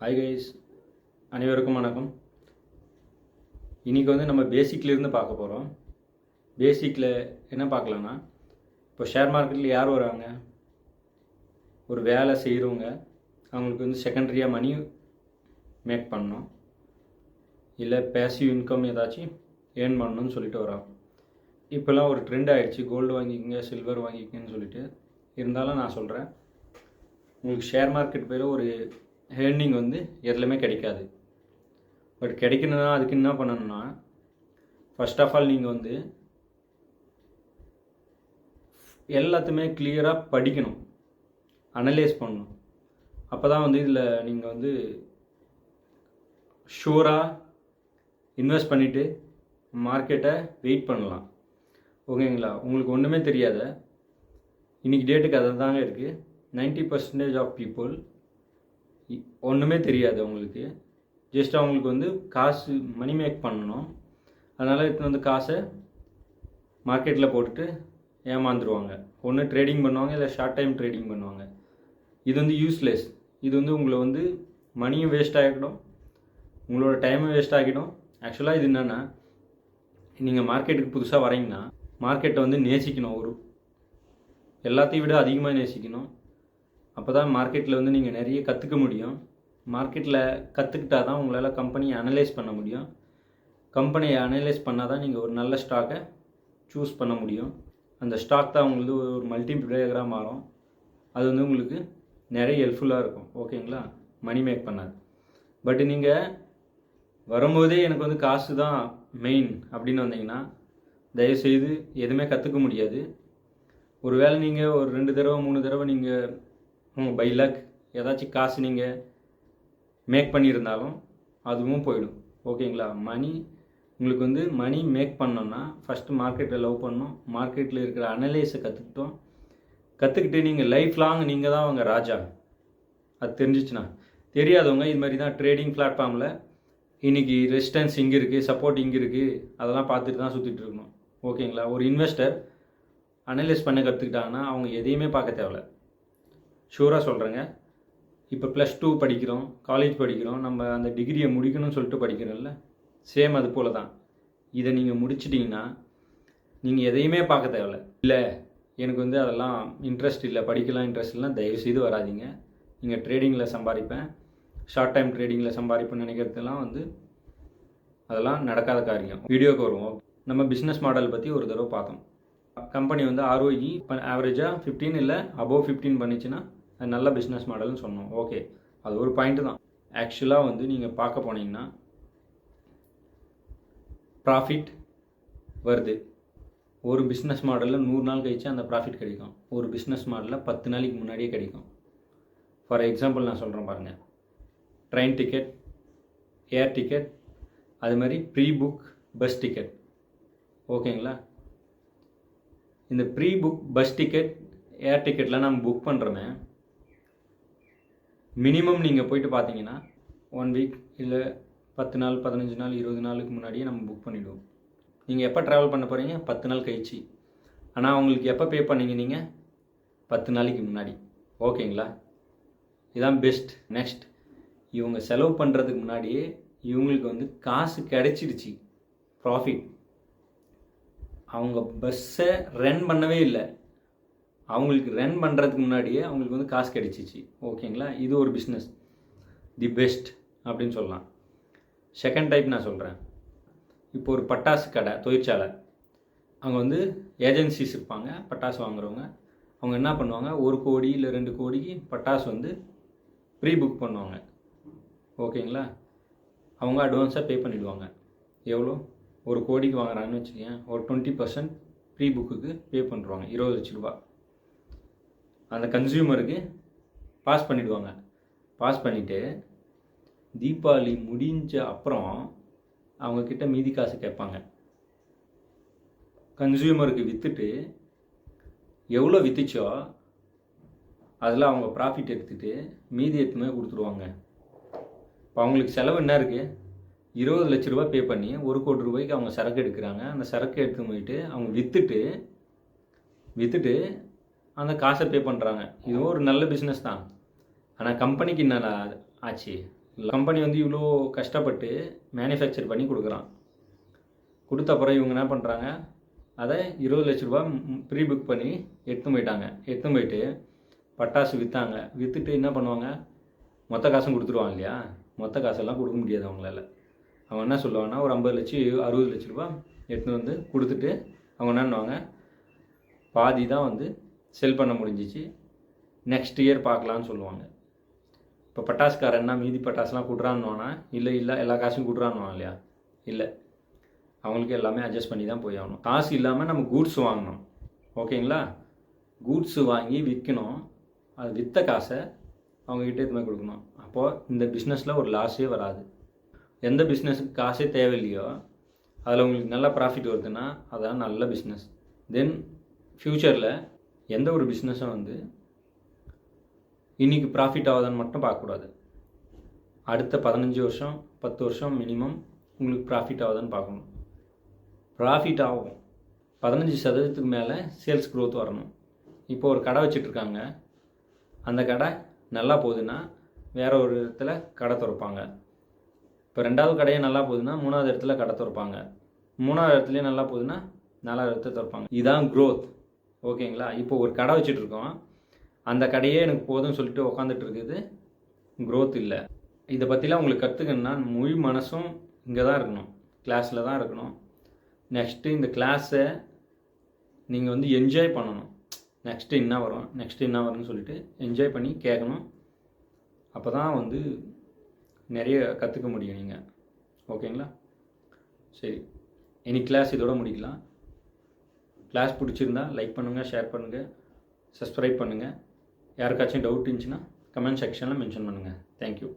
Hi guys அனைவருக்கும் வணக்கம். இன்றைக்கி வந்து நம்ம பேசிக்லேருந்து பார்க்க போகிறோம் பேசிக்கில் என்ன பார்க்கலான்னா இப்போ ஷேர் மார்க்கெட்டில் யார் வராங்க? ஒரு வேலை செய்கிறவங்க அவங்களுக்கு வந்து செகண்டரியாக மணி மேக் பண்ணணும். இல்லை பேசிவ் இன்கம் ஏதாச்சும் ஏர்ன் பண்ணணும்னு சொல்லிட்டு வரோம் இப்போல்லாம் ஒரு ட்ரெண்ட் ஆகிடுச்சு கோல்டு வாங்கிக்கங்க சில்வர் வாங்கிக்கங்கன்னு சொல்லிட்டு. இருந்தாலும் நான் சொல்கிறேன் உங்களுக்கு ஷேர் மார்க்கெட் பேர் ஒரு ஏர்னிங் வந்து எதுலையுமே கிடைக்காது. பட் கிடைக்கணும்னா அதுக்கு என்ன பண்ணணும்னா ஃபர்ஸ்ட் ஆஃப் ஆல் நீங்கள் வந்து எல்லாத்தையுமே கிளியராக படிக்கணும். அனலைஸ் பண்ணணும். அப்போ தான் வந்து இதில் நீங்கள் வந்து ஷூராக இன்வெஸ்ட் பண்ணிவிட்டு மார்க்கெட்டை வெயிட் பண்ணலாம். ஓகேங்களா? உங்களுக்கு ஒன்றுமே தெரியாத இன்றைக்கி டேட்டுக்கு அதை தாங்க இருக்குது நைன்ட்டி பர்சன்டேஜ் ஆஃப் பீப்புள் ஒன்றுமே தெரியாது அவங்களுக்கு. ஜஸ்ட் அவங்களுக்கு வந்து காசு மணி மேக் பண்ணணும். அதனால் எடுத்துன்னு வந்து காசை மார்க்கெட்டில் போட்டுட்டு ஏமாந்துருவாங்க. ஒன்று ட்ரேடிங் பண்ணுவாங்க இல்லை ஷார்ட் டைம் ட்ரேடிங் பண்ணுவாங்க. இது வந்து யூஸ்லெஸ் இது வந்து உங்களை வந்து மணியும் வேஸ்ட் ஆகிடும். உங்களோட டைமும் வேஸ்ட் ஆகிடும். ஆக்சுவலாக இது என்னென்னா நீங்கள் மார்க்கெட்டுக்கு புதுசாக வரீங்கன்னா மார்க்கெட்டை வந்து நேசிக்கணும் ஒரு எல்லாத்தையும் விட அதிகமாக நேசிக்கணும். அப்போ தான் மார்க்கெட்டில் வந்து நீங்கள் நிறைய கற்றுக்க முடியும். மார்க்கெட்டில் கற்றுக்கிட்டா தான் உங்களால் கம்பெனியை அனலைஸ் பண்ண முடியும். கம்பெனியை அனலைஸ் பண்ணால் தான் நீங்கள் ஒரு நல்ல ஸ்டாக்கை சூஸ் பண்ண முடியும். அந்த ஸ்டாக் தான் உங்களுக்கு ஒரு மல்டிப்ளேயராக மாறும். அது வந்து உங்களுக்கு நிறைய ஹெல்ப்ஃபுல்லாக இருக்கும். ஓகேங்களா மணி மேக் பண்ணாது. பட் நீங்கள் வரும்போதே எனக்கு வந்து காசு தான் மெயின் அப்படின்னு வந்தீங்கன்னா தயவுசெய்து எதுவுமே கற்றுக்க முடியாது. ஒருவேளை நீங்கள் ஒரு ரெண்டு தடவை மூணு தடவை நீங்கள் பை லக் ஏதாச்சும் காசு நீங்கள் மேக் பண்ணியிருந்தாலும் அதுவும் போயிடும். ஓகேங்களா? மணி உங்களுக்கு வந்து மணி மேக் பண்ணோன்னா ஃபஸ்ட்டு மார்க்கெட்டை லவ் பண்ணோம். மார்க்கெட்டில் இருக்கிற அனலைஸை கற்றுக்கிட்டோம் கற்றுக்கிட்டு நீங்கள் லைஃப் லாங் நீங்கள் தான் அவங்க ராஜா. அது தெரிஞ்சிச்சுன்னா. தெரியாதவங்க இது மாதிரி தான் ட்ரேடிங் பிளாட்ஃபார்மில் இன்றைக்கி ரெசிஸ்டன்ஸ் இங்கே இருக்குது சப்போர்ட் இங்கே இருக்குது அதெல்லாம் பார்த்துட்டு தான் சுற்றிட்டு இருக்கணும். ஓகேங்களா? ஒரு இன்வெஸ்டர் அனலைஸ் பண்ண கற்றுக்கிட்டாங்கன்னா அவங்க எதையுமே பார்க்க தேவையில்ல. ஷூராக சொல்கிறேங்க இப்போ ப்ளஸ் டூ படிக்கிறோம் காலேஜ் படிக்கிறோம் நம்ம அந்த டிகிரியை முடிக்கணும்னு சொல்லிட்டு படிக்கிறோம்ல சேம் அது போல தான் இதை நீங்கள் முடிச்சிட்டிங்கன்னா நீங்கள் எதையுமே பார்க்க தேவையில்ல. இல்லை எனக்கு வந்து அதெல்லாம் இன்ட்ரெஸ்ட் இல்லை படிக்கலாம் இன்ட்ரெஸ்ட் இல்லை தயவுசெய்து வராதிங்க. நீங்கள் ட்ரேடிங்கில் சம்பாதிப்பேன். ஷார்ட் டைம் ட்ரேடிங்கில் சம்பாதிப்பேன்னு நினைக்கிறதுலாம் வந்து அதெல்லாம் நடக்காத காரியம். வீடியோக்கு வருவோம். நம்ம பிஸ்னஸ் மாடல் பற்றி ஒரு தடவை பார்த்தோம். கம்பெனி வந்து ஆர்ஓஇ ஆவரேஜாக ஃபிஃப்டீன் இல்லை அபோவ் ஃபிஃப்டீன் பண்ணிச்சுன்னா நல்ல பிஸ்னஸ் மாடல்னு சொன்னோம். ஓகே அது ஒரு பாயிண்ட்டு தான். ஆக்சுவலாக வந்து நீங்கள் பார்க்க போனீங்கன்னா ப்ராஃபிட் வருது. ஒரு பிஸ்னஸ் மாடலில் நூறு நாள் கழிச்சு அந்த ப்ராஃபிட் கிடைக்கும். ஒரு பிஸ்னஸ் மாடலில் பத்து நாளைக்கு முன்னாடியே கிடைக்கும். ஃபார் எக்ஸாம்பிள் நான் சொல்கிறேன் பாருங்கள் ட்ரெயின் டிக்கெட் ஏர் டிக்கெட் அது மாதிரி ப்ரீ புக் பஸ் டிக்கெட் ஓகேங்களா இந்த pre book bus ticket air டிக்கெட்லாம் நம்ம புக் பண்ணுறோமே மினிமம் நீங்கள் போயிட்டு பார்த்தீங்கன்னா ஒன் வீக் இல்லை பத்து நாள் பதினஞ்சு நாள் இருபது நாளுக்கு முன்னாடியே நம்ம புக் பண்ணிவிடுவோம் நீங்கள் எப்போ ட்ராவல் பண்ண போகிறீங்க பத்து நாள் கழிச்சு. ஆனால் அவங்களுக்கு எப்போ பே பண்ணீங்க நீங்கள் பத்து நாளைக்கு முன்னாடி. ஓகேங்களா? இதான் பெஸ்ட் நெக்ஸ்ட் இவங்க செலவு பண்ணுறதுக்கு முன்னாடியே இவங்களுக்கு வந்து காசு கிடைச்சிடுச்சு. ப்ராஃபிட் அவங்க பஸ்ஸை ரன் பண்ணவே இல்லை. அவங்களுக்கு ரன் பண்ணுறதுக்கு முன்னாடியே அவங்களுக்கு வந்து காசு கிடைச்சிச்சு. ஓகேங்களா? இது ஒரு பிஸ்னஸ் தி பெஸ்ட் அப்படின்னு சொல்லலாம். செகண்ட் டைப் நான் சொல்கிறேன் இப்போ ஒரு பட்டாசு கடை தொழிற்சாலை. அவங்க வந்து ஏஜென்சிஸ் இருப்பாங்க பட்டாசு வாங்குறவங்க. அவங்க என்ன பண்ணுவாங்க? ஒரு கோடி இல்லை ரெண்டு கோடிக்கு பட்டாசு வந்து ப்ரீ புக் பண்ணுவாங்க. ஓகேங்களா? அவங்க அட்வான்ஸாக பே பண்ணிவிடுவாங்க எவ்வளோ? ஒரு கோடிக்கு வாங்குறாங்கன்னு வச்சுக்கேன் ஒரு டுவெண்ட்டி பர்சன்ட் ப்ரீ புக்குக்கு பே பண்ணுறாங்க இருபது லட்ச ரூபா. அந்த கன்சியூமருக்கு பாஸ் பண்ணிவிடுவாங்க பாஸ் பண்ணிவிட்டு தீபாவளி முடிஞ்ச அப்புறம் அவங்கக்கிட்ட மீதி காசு கேட்பாங்க. கன்சியூமருக்கு விற்றுட்டு எவ்வளோ விற்றுச்சோ அதில் அவங்க ப்ராஃபிட் எடுத்துகிட்டு மீதி எடுத்துமே கொடுத்துருவாங்க இப்போ அவங்களுக்கு செலவு என்ன இருக்குது இருபது லட்ச ரூபா பே பண்ணி ஒரு கோடி ரூபாய்க்கு அவங்க சரக்கு எடுக்கிறாங்க. அந்த சரக்கு எடுத்து போயிட்டு அவங்க விற்றுட்டு விற்றுட்டு அந்த காசை பே பண்ணுறாங்க இதுவும் ஒரு நல்ல பிஸ்னஸ் தான். ஆனால் கம்பெனிக்கு என்ன ஆச்சு? கம்பெனி வந்து இவ்வளோ கஷ்டப்பட்டு மேனுஃபேக்சர் பண்ணி கொடுக்குறான். கொடுத்த அப்புறம் இவங்க என்ன பண்ணுறாங்க அதை இருபது லட்ச ரூபா ப்ரீ புக் பண்ணி எடுத்துன்னு போயிட்டாங்க. எடுத்துன்னு போயிட்டு பட்டாசு விற்றாங்க விற்றுட்டு என்ன பண்ணுவாங்க? மொத்த காசும் கொடுத்துருவாங்க இல்லையா? மொத்த காசெல்லாம் கொடுக்க முடியாது அவங்களால. அவங்க என்ன சொல்லுவாங்கன்னா ஒரு ஐம்பது லட்சம் அறுபது லட்ச ரூபா எடுத்துன்னு வந்து கொடுத்துட்டு அவங்க என்ன பண்ணுவாங்க? பாதி தான் வந்து செல் பண்ண முடிஞ்சிச்சு. நெக்ஸ்ட் இயர் பார்க்கலான்னு சொல்லுவாங்க. இப்போ பட்டாசுக்காரன் என்ன மீதி பட்டாசுலாம் கொடுறான்னுவானா? இல்லை இல்லை எல்லா காசும் கொடுறான்னுவான் இல்லையா? இல்லை. அவங்களுக்கு எல்லாமே அட்ஜஸ்ட் பண்ணி தான் போய் ஆகணும். காசு இல்லாமல் நம்ம கூட்ஸ் வாங்கணும். ஓகேங்களா? கூட்ஸ் வாங்கி விற்கணும். அது விற்ற காசை அவங்கக்கிட்ட எதுவுமே கொடுக்கணும். அப்போது இந்த பிஸ்னஸில் ஒரு லாஸே வராது. எந்த பிஸ்னஸுக்கு காசே தேவையில்லையோ அதில் உங்களுக்கு நல்ல ப்ராஃபிட் வருதுன்னா அதான் நல்ல பிஸ்னஸ் தென் ஃப்யூச்சரில் எந்த ஒரு பிஸ்னஸும் வந்து இன்றைக்கி ப்ராஃபிட் ஆகுதான்னு மட்டும் பார்க்கக்கூடாது. அடுத்த பதினஞ்சு வருஷம் பத்து வருஷம் மினிமம் உங்களுக்கு ப்ராஃபிட் ஆகுதான்னு பார்க்கணும். ப்ராஃபிட் ஆகும். பதினஞ்சு சதவீதத்துக்கு மேலே சேல்ஸ் க்ரோத் வரணும். இப்போ ஒரு கடை வச்சிட்ருக்காங்க. அந்த கடை நல்லா போகுதுன்னா வேற ஒரு இடத்துல கடை திறப்பாங்க. இப்போ ரெண்டாவது கடையே நல்லா போகுதுன்னா மூணாவது இடத்துல கடை திறப்பாங்க. மூணாவது இடத்துலையும் நல்லா போகுதுன்னா நாலாவது இடத்துல திறப்பாங்க. இதுதான் க்ரோத் ஓகேங்களா? இப்போ ஒரு கடை வச்சுட்ருக்கோம். அந்த கடையே எனக்கு போதும்னு சொல்லிட்டு உக்காந்துட்டு இருக்குது க்ரோத் இல்லை. இதை பற்றிலாம் உங்களுக்கு கற்றுக்கணுன்னா முழு மனசும் இங்கே தான் இருக்கணும். கிளாஸில் தான் இருக்கணும். நெக்ஸ்ட்டு இந்த கிளாஸை நீங்கள் வந்து என்ஜாய் பண்ணணும். நெக்ஸ்ட்டு என்ன வரும்? நெக்ஸ்ட்டு என்ன வரும்னு சொல்லிட்டு என்ஜாய் பண்ணி கேட்கணும். அப்போ தான் வந்து நிறைய கற்றுக்க முடியும் நீங்கள் ஓகேங்களா? சரி. இனி கிளாஸ் இதோட முடிக்கலாம். கிளாஸ் பிடிச்சிருந்தா லைக் பண்ணுங்கள் ஷேர் பண்ணுங்கள் சப்ஸ்கிரைப் பண்ணுங்கள் யாருக்காச்சும் டவுட் இருந்துச்சுன்னா கமெண்ட் செக்ஷனில் மென்ஷன் பண்ணுங்கள் தேங்க்யூ